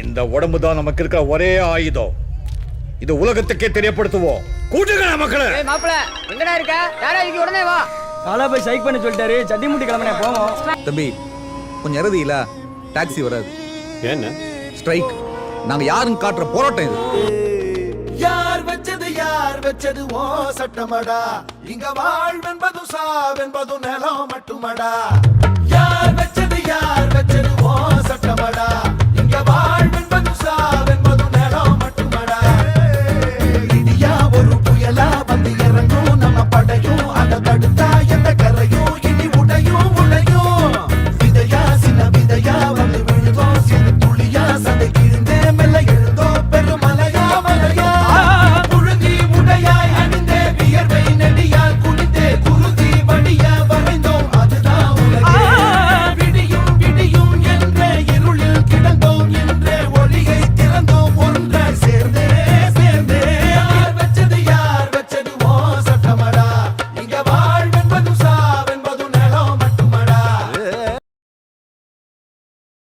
இந்த உடம்பு தான் நமக்கு இருக்கிற ஒரே ஆயுதம். இது உலகத்துக்கே தெரியப்படுத்துவோம். கூட்டுங்க மக்களை. ஏய் மாப்பிள எங்கடா இருக்க? யாரா இங்க உடனே வா. காலா போய் சைக் பண்ண சொல்லிட்டாரு. சட்டி முட்டி கிளம்பினே போவோம். தம்பி கொஞ்சம் இறதியில டாக்ஸி வராது. என்ன ஸ்ட்ரைக். நாங்க யாரும் காட்டுற போராட்டம் இது. யார் வச்சது யார் வச்சது ஓ சட்டமடா. இங்க வாழ்வென்பது சாவென்பது நிலம் மட்டுமடா. யார் வச்சது யார்